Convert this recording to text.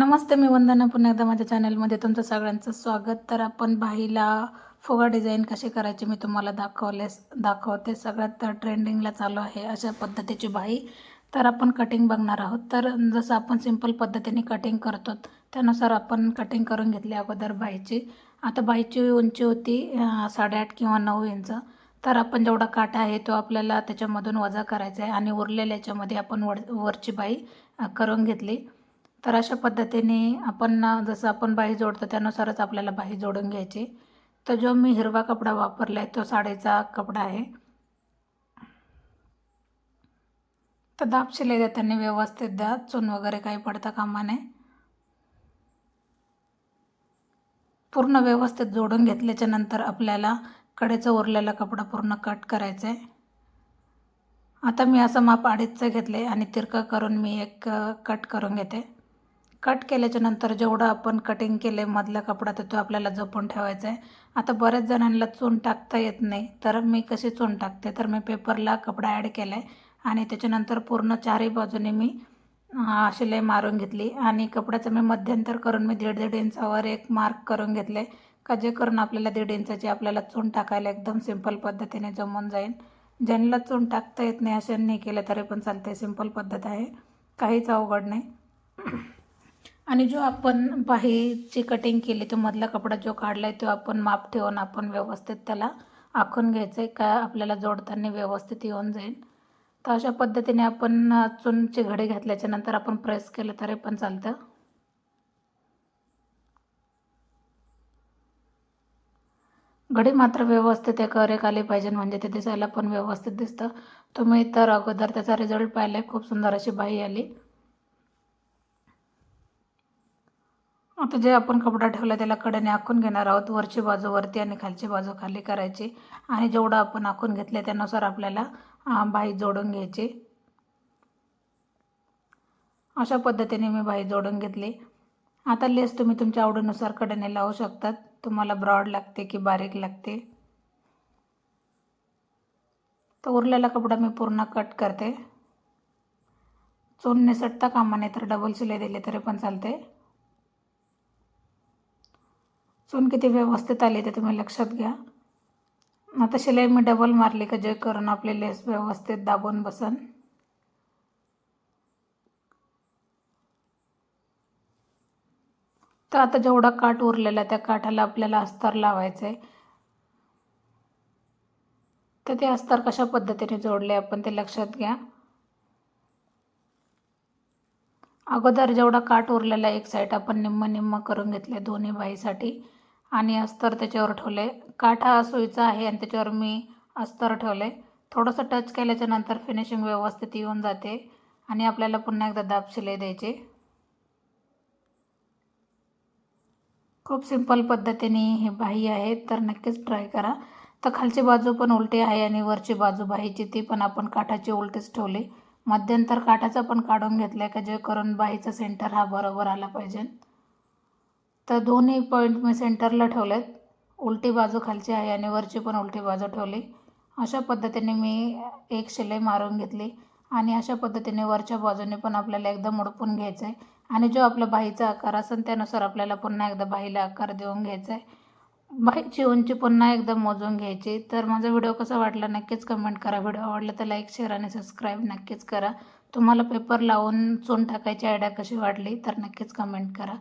नमस्ते मी वंदना पुन्हा एकदा माझ्या चॅनलमध्ये तुमचं सगळ्यांचं स्वागत. तर आपण बाईला फुगा डिझाईन कसे करायचे मी तुम्हाला दाखवले दाखवते. सगळ्यात ट्रेंडिंगला चालू आहे अशा पद्धतीची बाई. तर आपण कटिंग बघणार आहोत. तर जसं आपण सिंपल पद्धतीने कटिंग करतो त्यानुसार आपण कटिंग करून घेतली अगोदर बाईची. आता बाईची उंची होती साडेआठ किंवा नऊ इंच. तर आपण जेवढा काटा आहे तो आपल्याला त्याच्यामधून वजा करायचा आहे आणि उरलेल्या याच्यामध्ये आपण वर वरची बाई करून घेतली. तर अशा पद्धतीने आपण जसं आपण बाही जोडतो त्यानुसारच आपल्याला बाही जोडून घ्यायची. तर जो मी हिरवा कपडा वापरला आहे तो साडीचा कपडा आहे. तर दाब शिलाई देताना व्यवस्थित द्या. चून वगैरे काही पडता कामा नये पूर्ण व्यवस्थित जोडून घेतल्याच्या नंतर आपल्याला कडेचा उरलेला कपडा पूर्ण कट करायचा आहे आता मी असं माप अडीचचं घेतले आणि तिरकं करून मी एक कट करून घेते. कट केल्याच्यानंतर जेवढं आपण कटिंग केले मधला कपडा तर तो आपल्याला जपून ठेवायचा आहे. आता बऱ्याच जणांना चून टाकता येत नाही. तर मी कशी चून टाकते? तर मी पेपरला कपडा ॲड केला आहे आणि त्याच्यानंतर पूर्ण चारही बाजूने मी शिलाई मारून घेतली. आणि कपड्याचं मी मध्यंतर करून मी दीड दीड इंचावर एक मार्क करून घेतले का जे करून आपल्याला दीड इंचाची आपल्याला चून टाकायला एकदम सिंपल पद्धतीने जमून जाईल. ज्यांना चून टाकता येत नाही अशांनी केलं तरी पण चालते सिंपल पद्धत आहे. काहीच अवघड नाही. आणि जो आपण बाहेरची कटिंग केली तो मधला कपडा जो काढला आहे तो आपण माप ठेवून आपण व्यवस्थित त्याला आखून घ्यायचं आहे का आपल्याला जोडताना व्यवस्थित येऊन जाईल. तर अशा पद्धतीने आपण चुनचे घडे घडी घातल्याच्या नंतर आपण प्रेस केलं तरी पण चालतं. घडी मात्र व्यवस्थित एक रेख आली पाहिजे म्हणजे ते दिसायला पण व्यवस्थित दिसतं. तुम्ही तर अगोदर त्याचा रिझल्ट पाहिला खूप सुंदर अशी बाई आली. आता जे आपण कपडा ठेवला त्याला कडेने आखून घेणार आहोत वरची बाजू वरती आणि खालची बाजू खाली करायची. आणि जेवढं आपण आखून घेतले त्यानुसार आपल्याला बाई जोडून घ्यायची. अशा पद्धतीने मी बाई जोडून घेतली. आता लेस तुम्ही तुमच्या आवडीनुसार कडेने लावू शकतात. तुम्हाला ब्रॉड लागते की बारीक लागते. तर उरलेला कपडा मी पूर्ण कट करते. चून निसटता कामाने तर डबल शिलाई दिली तरी पण चालते. चून किती व्यवस्थित आली ते तुम्ही लक्षात घ्या. आता शिलाई मी डबल मारली का जे करून आपले लेस व्यवस्थित दाबून बसन. तर आता जेवढा काठ उरलेला त्या काठाला आपल्याला अस्तर लावायचं आहे तर ते अस्तर कशा पद्धतीने जोडले आपण ते लक्षात घ्या. अगोदर जेवढा काठ उरलेला एक साईड आपण निम्म निम्म करून घेतले दोन्ही बाईसाठी आणि अस्तर त्याच्यावर ठेवले काठ हा सुईचा आहे आणि त्याच्यावर मी अस्तर ठेवले थोडंसं टच केल्याच्यानंतर फिनिशिंग व्यवस्थित येऊन जाते. आणि आपल्याला पुन्हा एकदा दाब शिलाई द्यायची. खूप सिंपल पद्धतीने हे बाही आहे तर नक्कीच ट्राय करा. तर खालची बाजू पण उलटी आहे आणि वरची बाजू बाहीची ती पण आपण काठाची उलटीच ठेवली. मध्यंतर काठाचा पण काढून घेतलं आहे का जे करून बाहीचा सेंटर हा बरोबर आला पाहिजे. तर दोन्ही पॉईंट मी सेंटरला ठेवलेत. उलटी बाजू खालची आहे आणि वरची पण उलटी बाजू ठेवली. अशा पद्धतीने मी एक शिलाई मारून घेतली आणि अशा पद्धतीने वरच्या बाजूने पण आपल्याला एकदम उडपून घ्यायचं आहे आणि जो आपला बाहीचा आकार असेल त्यानुसार आपल्याला पुन्हा एकदा बाहीला आकार देऊन घ्यायचा आहे बाईची उंची पुन्हा एकदा मोजून घ्यायची. तर माझा व्हिडिओ कसा वाटला नक्कीच कमेंट करा. व्हिडिओ आवडला तर लाईक शेअर आणि सबस्क्राईब नक्कीच करा. तुम्हाला पेपर लावून चून टाकायची आयडिया कशी वाटली तर नक्कीच कमेंट करा.